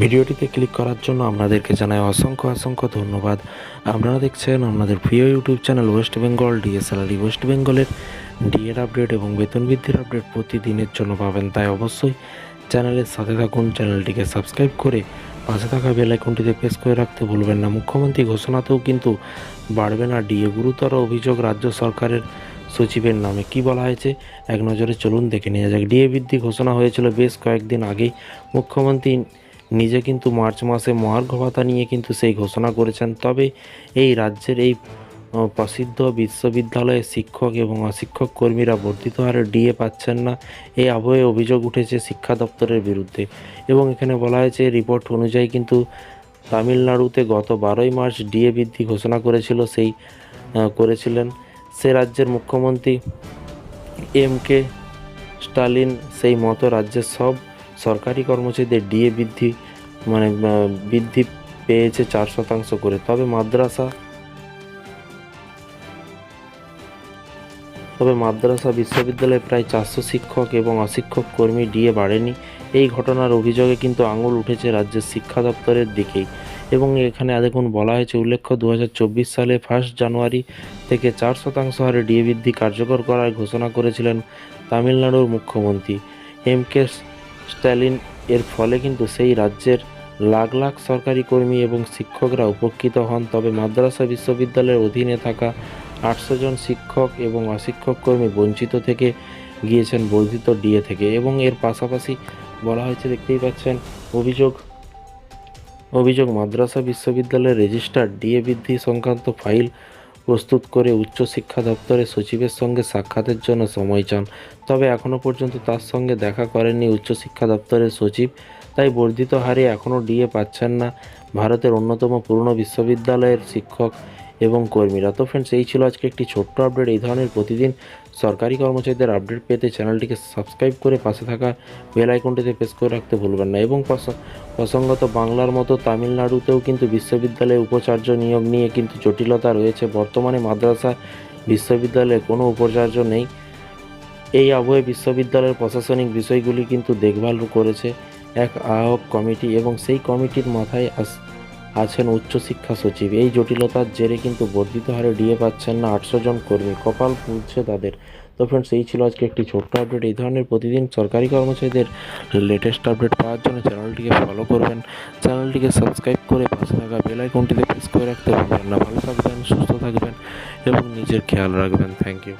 ভিডিওটিতে ক্লিক করার জন্য আপনাদেরকে জানাই অসংখ্য অসংখ্য ধন্যবাদ। আপনারা দেখছেন আপনাদের প্রিয় ইউটিউব চ্যানেল ওয়েস্ট বেঙ্গল ডিএসএলআরই ওয়েস্ট বেঙ্গলের ডিএর আপডেট এবং বেতন বৃদ্ধির আপডেট প্রতিদিনের জন্য পাবেন। তাই অবশ্যই চ্যানেলের সাথে থাকুন, চ্যানেলটিকে সাবস্ক্রাইব করে পাশে থাকা বেল আইকনটিতে প্রেস করে রাখতে ভুলবেন না। মুখ্যমন্ত্রী ঘোষণাতেও কিন্তু বাড়বে না ডিএ। গুরুতর অভিযোগ রাজ্য সরকারের সচিবের নামে। কি বলা হয়েছে? এক নজরে চলুন দেখে নেওয়া যাক। ডিএ বৃদ্ধি ঘোষণা হয়েছিল বেশ কয়েকদিন আগেই। মুখ্যমন্ত্রী নিজে কিন্তু মার্চ মাসে মহার্ঘ ভাতা নিয়ে কিন্তু সেই ঘোষণা করেছেন। তবে এই রাজ্যের এই প্রসিদ্ধ বিশ্ববিদ্যালয়ে শিক্ষক এবং অশিক্ষক কর্মীরা বর্ধিত হারে ডিএ পাচ্ছেন না। এই আবহে অভিযোগ উঠেছে শিক্ষা দপ্তরের বিরুদ্ধে। এবং এখানে বলা হয়েছে, রিপোর্ট অনুযায়ী কিন্তু তামিলনাড়ুতে গত বারোই মার্চ ডিএ বৃদ্ধি ঘোষণা করেছিল, সেই করেছিলেন। সে রাজ্যের মুখ্যমন্ত্রী এম কে স্টালিন সেই মতো রাজ্যের সব সরকারি কর্মচারীদের ডিএ বৃদ্ধি মানে বৃদ্ধি পেয়েছে চার শতাংশ করে। তবে মাদ্রাসা তবে মাদ্রাসা বিশ্ববিদ্যালয়ে প্রায় চারশো শিক্ষক এবং অশিক্ষক কর্মী ডিএ বাড়েনি। এই ঘটনার অভিযোগে কিন্তু আঙুল উঠেছে রাজ্যের শিক্ষা দপ্তরের দিকেই। এবং এখানে দেখুন, বলা হয়েছে উল্লেখ্য দু হাজার চব্বিশ সালে ফার্স্ট জানুয়ারি থেকে চার শতাংশ হারে ডিএ বৃদ্ধি কার্যকর করার ঘোষণা করেছিলেন তামিলনাড়ুর মুখ্যমন্ত্রী। এম কে স্ট্যালিন এর ফলে কিন্তু সেই রাজ্যের লাখ লাখ সরকারি কর্মী এবং শিক্ষকরা উপকৃত হন। তবে মাদ্রাসা বিশ্ববিদ্যালয়ের অধীনে থাকা আটশো জন শিক্ষক এবং অশিক্ষক কর্মী বঞ্চিত থেকে গিয়েছেন বর্ধিত ডিএ থেকে এবং এর পাশাপাশি বলা হয়েছে, দেখতেই পাচ্ছেন, অভিযোগ অভিযোগ, মাদ্রাসা বিশ্ববিদ্যালয়ের রেজিস্ট্রার ডিএ বৃদ্ধি সংক্রান্ত ফাইল প্রস্তুত করে উচ্চশিক্ষা দপ্তরের সচিবের সঙ্গে সাক্ষাতের জন্য সময় চান। তবে এখনও পর্যন্ত তার সঙ্গে দেখা করেননি উচ্চশিক্ষা দপ্তরের সচিব, তাই বর্ধিত হারে এখনও ডিএ পাচ্ছেন না। ভারতের অন্যতম পুরনো বিশ্ববিদ্যালয়ের শিক্ষক এবং কর্মীরা। তো ফ্রেন্ডস এই ছিল আজকে একটি ছোট্ট আপডেট এই ধরনের প্রতিদিন সরকারি কর্মচারীদের আপডেট পেতে চ্যানেলটিকে সাবস্ক্রাইব করে পাশে থাকা বেল আইকনটিতে প্রেস করে রাখতে ভুলবেন না। এবং প্রসঙ্গত, বাংলার মতো তামিলনাড়ুতেও কিন্তু বিশ্ববিদ্যালয়ে উপাচার্য নিয়োগ নিয়ে কিন্তু জটিলতা রয়েছে। বর্তমানে মাদ্রাসা, বিশ্ববিদ্যালয়ে কোনো উপাচার্য নেই। এই আবহে বিশ্ববিদ্যালয়ের প্রশাসনিক বিষয়গুলি কিন্তু দেখভাল করেছে এক আহ্বক কমিটি এবং সেই কমিটির মাথায় আস- আছেন উচ্চশিক্ষা সচিব। এই জটিলতার জেরে কিন্তু বর্ধিত হারে ডিএ পাচ্ছেন না আটশো জন কর্মী। কপাল পুড়ছে তাদের। তো ফ্রেন্ডস এই ছিল আজকে একটি ছোট্ট আপডেট এই ধরনের প্রতিদিন সরকারি কর্মচারীদের লেটেস্ট আপডেট পাওয়ার জন্য চ্যানেলটিকে ফলো করবেন। চ্যানেলটিকে সাবস্ক্রাইব করে পাশে থাকা বেল আইকনটিতে প্রেস করে রাখতে পারবেন না। ভালো থাকবেন, সুস্থ থাকবেন এবং নিজের খেয়াল রাখবেন। Thank you